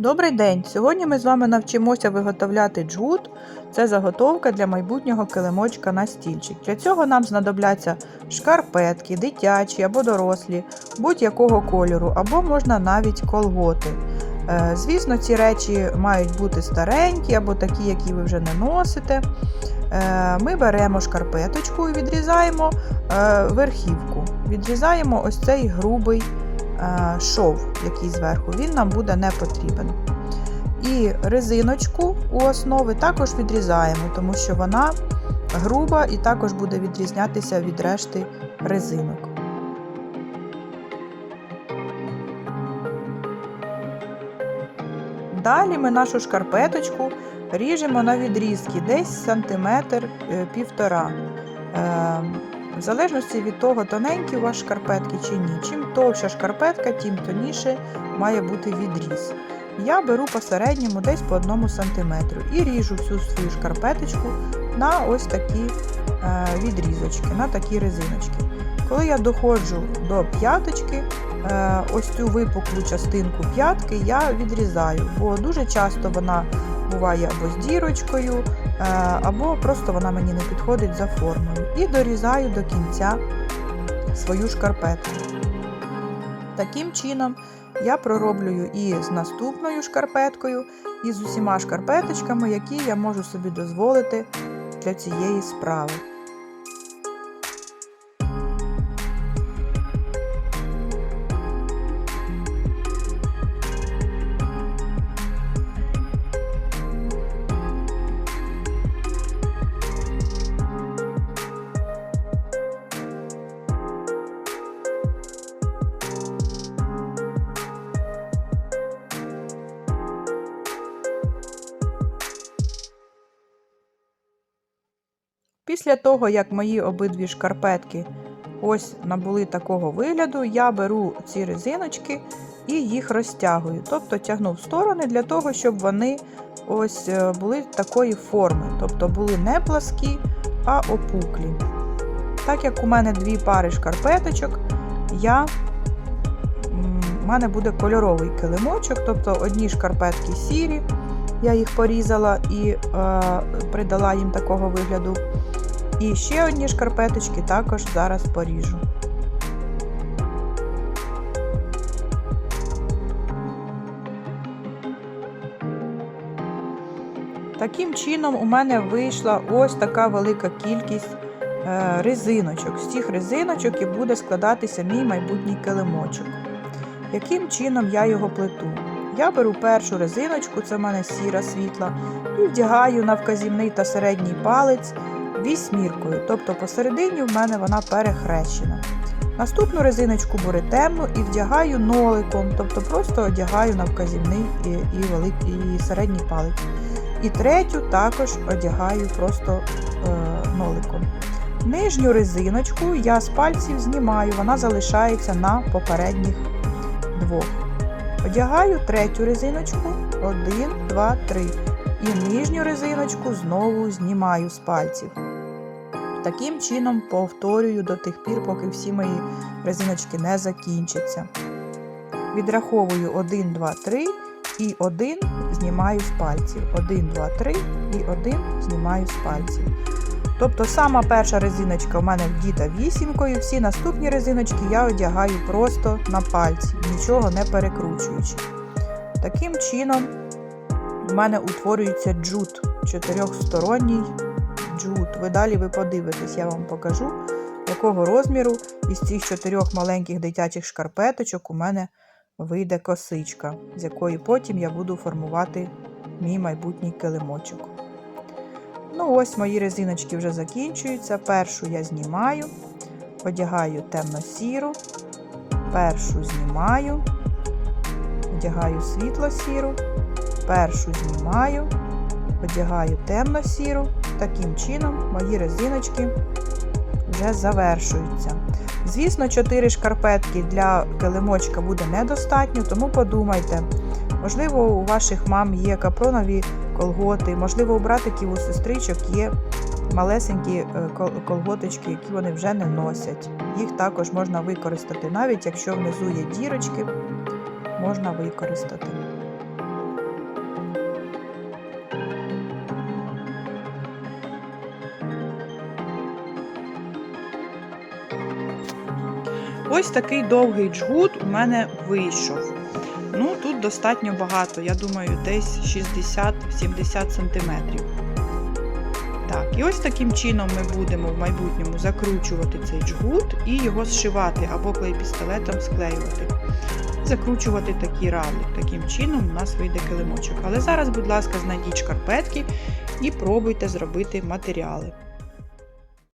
Добрий день! Сьогодні ми з вами навчимося виготовляти джгут. Це заготовка для майбутнього килимочка на стільчик. Для цього нам знадобляться шкарпетки, дитячі або дорослі, будь-якого кольору, або можна навіть колготи. Е, Звісно, ці речі мають бути старенькі або такі, які ви вже не носите. Е, Ми беремо шкарпеточку і відрізаємо е, верхівку. Відрізаємо ось цей грубий шов, який зверху, він нам буде не потрібен. І резиночку у основи також відрізаємо, тому що вона груба і також буде відрізнятися від решти резинок. Далі ми нашу шкарпеточку ріжемо на відрізки десь сантиметр е, півтора. В залежності від того, тоненькі у вас шкарпетки чи ні. Чим товща шкарпетка, тим тонніше має бути відріз. Я беру посередньому десь по 1 см і ріжу всю свою шкарпеточку на ось такі е, відрізочки, на такі резиночки. Коли я доходжу до п'яточки, е, ось цю випуклу частинку п'ятки я відрізаю, бо дуже часто вона буває або з дірочкою, або просто вона мені не підходить за формою. І дорізаю до кінця свою шкарпетку. Таким чином я пророблюю і з наступною шкарпеткою, і з усіма шкарпеточками, які я можу собі дозволити для цієї справи. Після того, як мої обидві шкарпетки ось набули такого вигляду, я беру ці резиночки і їх розтягую. Тобто тягну в сторони для того, щоб вони ось е, були такої форми. Тобто були не пласкі, а опуклі. Так як у мене дві пари шкарпеточок, я, у мене буде кольоровий килимочок, тобто одні шкарпетки сірі, я їх порізала і е, придала їм такого вигляду. І ще одні шкарпеточки також зараз поріжу. Таким чином, у мене вийшла ось така велика кількість е, резиночок. З цих резиночок і буде складатися мій майбутній килимочок. Яким чином я його плету? Я беру першу резиночку, це в мене сіра світла, і вдягаю на вказівний та середній палець вісьміркою, тобто посередині в мене вона перехрещена. Наступну резиночку беру темну і вдягаю ноликом, тобто просто одягаю на вказівний і, і, великий, і середній палець. І третю також одягаю просто е, ноликом. Нижню резиночку я з пальців знімаю, вона залишається на попередніх двох. Одягаю третю резиночку, 1, 2, 3. І нижню резиночку знову знімаю з пальців. Таким чином повторюю до тих пір, поки всі мої резиночки не закінчаться. Відраховую 1, 2, 3 і 1 знімаю з пальців. 1, 2, 3 і 1 знімаю з пальців. Тобто сама перша резиночка у мене вдіта вісімкою, всі наступні резиночки я одягаю просто на пальці, нічого не перекручуючи. Таким чином, у мене утворюється джут, чотирьохсторонній джут. Ви далі ви подивитесь, я вам покажу, якого розміру із цих чотирьох маленьких дитячих шкарпеточок у мене вийде косичка, з якої потім я буду формувати мій майбутній килимочок. Ну, ось мої резиночки вже закінчуються. Першу я знімаю, одягаю темно-сіру, першу знімаю, одягаю світло-сіру, першу знімаю, одягаю темно-сіру. Таким чином мої резиночки вже завершуються. Звісно, 4 шкарпетки для килимочка буде недостатньо, тому подумайте, можливо, у ваших мам є капронові колготи, можливо, у братиків у сестричок є малесенькі е, колготочки, які вони вже не носять. Їх також можна використати, навіть якщо внизу є дірочки, можна використати. Ось такий довгий джгут у мене вийшов. Ну, тут достатньо багато, я думаю, десь 60-70 см. Так, і ось таким чином ми будемо в майбутньому закручувати цей джгут і його зшивати або клей-пістолетом склеювати. Закручувати такі равлі. Таким чином у нас вийде килимочок. Але зараз, будь ласка, знайдіть шкарпетки і пробуйте зробити матеріали.